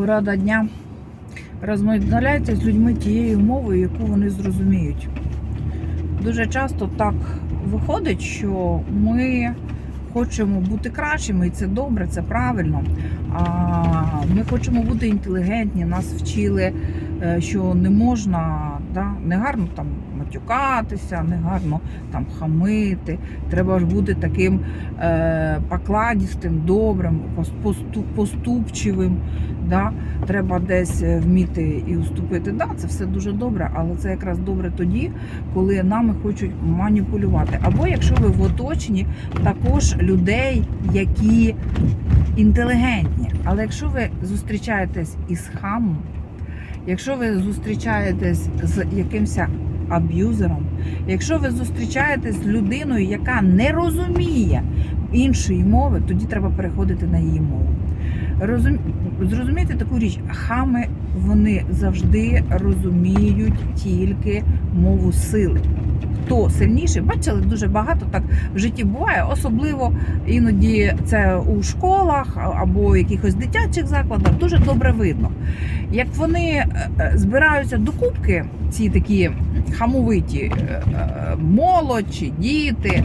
порада дня. Розмовляйте з людьми тією мовою, яку вони зрозуміють. Дуже часто так виходить, що ми хочемо бути кращими, і це добре, це правильно. Ми хочемо бути інтелігентні, нас вчили, е, що не можна, да, не гарно там матюкатися, не гарно там хамити. Треба ж бути таким е, покладістим, добрим, поступчивим. Да? Треба десь е, вміти і уступити. Да, це все дуже добре, але це якраз добре тоді, коли нами хочуть маніпулювати. Або якщо ви в оточенні також людей, які інтелігентні. Але якщо ви зустрічаєтесь із хамом, якщо ви зустрічаєтесь з якимось аб'юзером, якщо ви зустрічаєтесь з людиною, яка не розуміє іншої мови, тоді треба переходити на її мову. Розум... Зрозумійте таку річ, хами вони завжди розуміють тільки мову сили. Хто сильніший, бачили дуже багато так в житті буває, особливо іноді це у школах або якихось дитячих закладах дуже добре видно. Як вони е, е, збираються до кубки, ці такі хамовиті е, молодь діти.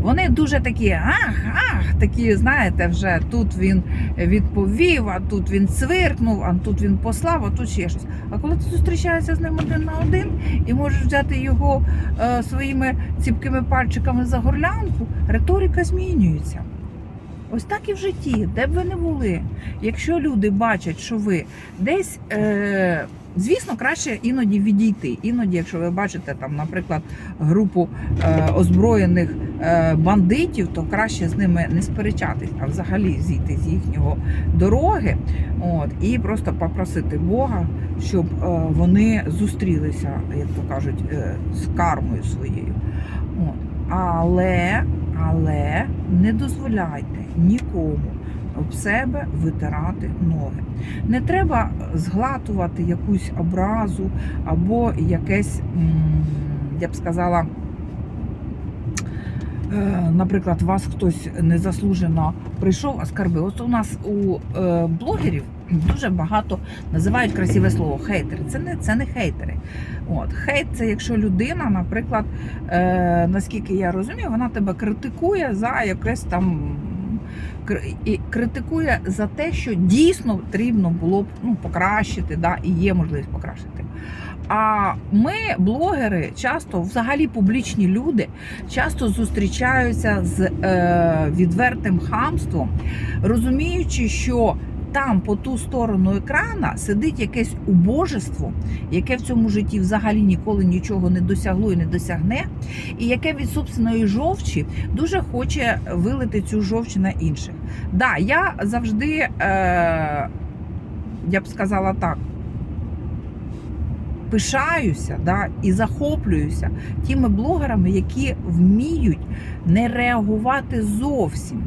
Вони дуже такі, ах, ах, такі, знаєте, вже тут він відповів, а тут він цвиркнув, а тут він послав, а тут ще щось. А коли ти зустрічаєшся з ним один на один і можеш взяти його е, своїми ціпкими пальчиками за горлянку, риторика змінюється. Ось так і в житті, де б ви не були. Якщо люди бачать, що ви десь, е, звісно, краще іноді відійти. Іноді, якщо ви бачите там, наприклад, групу е, озброєних е, бандитів, то краще з ними не сперечатись, а взагалі зійти з їхнього дороги, от і просто попросити Бога, щоб е, вони зустрілися, як то кажуть, е, з кармою своєю. От. Але, але не дозволяйте нікому об себе витирати ноги. Не треба зглатувати якусь образу або якесь, я б сказала, е, наприклад, вас хтось незаслужено прийшов, а скарби. От у нас у е, блогерів дуже багато називають красиве слово хейтери. Це не, це не хейтери. От, хейт це якщо людина, наприклад, е, наскільки я розумію, вона тебе критикує за якесь там. І критикує за те, що дійсно потрібно було б ну, покращити, да, і є можливість покращити. А ми, блогери, часто, взагалі публічні люди, часто зустрічаються з е, відвертим хамством, розуміючи, що там по ту сторону екрана сидить якесь убожество, яке в цьому житті взагалі ніколи нічого не досягло і не досягне, і яке від собственної жовчі дуже хоче вилити цю жовч на інших. Да, я завжди, е, я б сказала так. Пишаюся да, і захоплююся тими блогерами, які вміють не реагувати зовсім.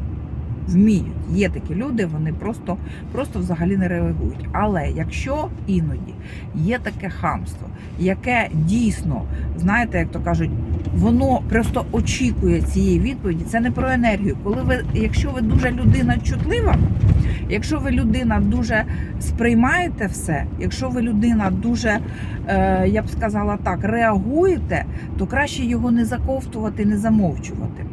Вміють. Є такі люди, вони просто, просто взагалі не реагують. Але якщо іноді є таке хамство, яке дійсно, знаєте, як то кажуть, воно просто очікує цієї відповіді, це не про енергію. Коли ви, якщо ви дуже людина чутлива, якщо ви людина дуже сприймаєте все, якщо ви людина дуже, е, я б сказала так, реагуєте, то краще його не заковтувати, не замовчувати.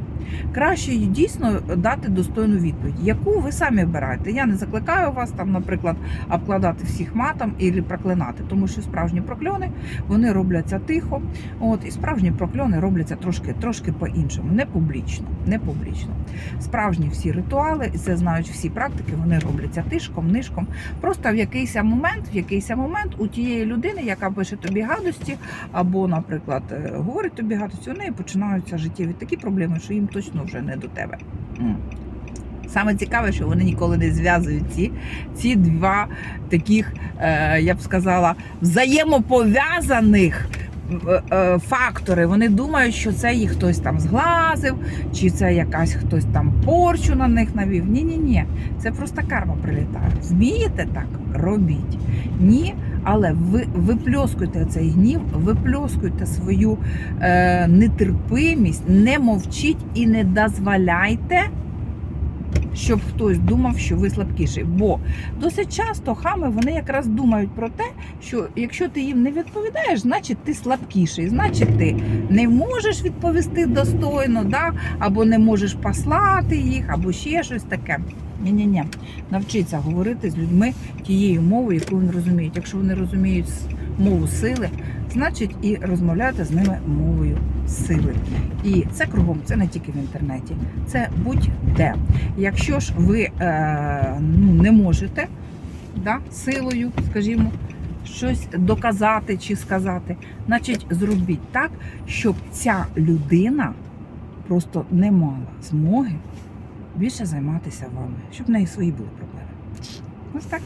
Краще дійсно дати достойну відповідь, яку ви самі обираєте. Я не закликаю вас там, наприклад, обкладати всіх матом і проклинати, тому що справжні прокльони вони робляться тихо. От і справжні прокльони робляться трошки трошки по-іншому, не публічно. Не публічно. Справжні всі ритуали, це знають всі практики, вони робляться тишком, нишком. Просто в якийсь момент, в якийсь момент у тієї людини, яка пише тобі гадості, або, наприклад, е, говорить тобі гадості, у неї починаються життєві такі проблеми, що їм точно вже не до тебе. Саме цікаве, що вони ніколи не зв'язують ці, ці два таких, е, я б сказала, взаємопов'язаних е, е, фактори. Вони думають, що це їх хтось там зглазив, чи це якась хтось там порчу на них навів. Ні, ні, ні. Це просто карма прилітає. Вмієте так? Робіть. Ні. Але ви випльоскуйте цей гнів, випльоскуйте свою е, нетерпимість, не мовчіть і не дозволяйте щоб хтось думав, що ви слабкіший. Бо досить часто хами вони якраз думають про те, що якщо ти їм не відповідаєш, значить ти слабкіший, значить ти не можеш відповісти достойно, да? або не можеш послати їх, або ще щось таке. Ні-ні-ні, навчіться говорити з людьми тією мовою, яку вони розуміють. Якщо вони розуміють мову сили, значить і розмовляти з ними мовою сили. І це кругом, це не тільки в інтернеті, це будь-де. Якщо ж ви е, ну, не можете да, силою, скажімо, щось доказати чи сказати, значить зробіть так, щоб ця людина просто не мала змоги більше займатися вами, щоб в неї свої були проблеми. Ось так.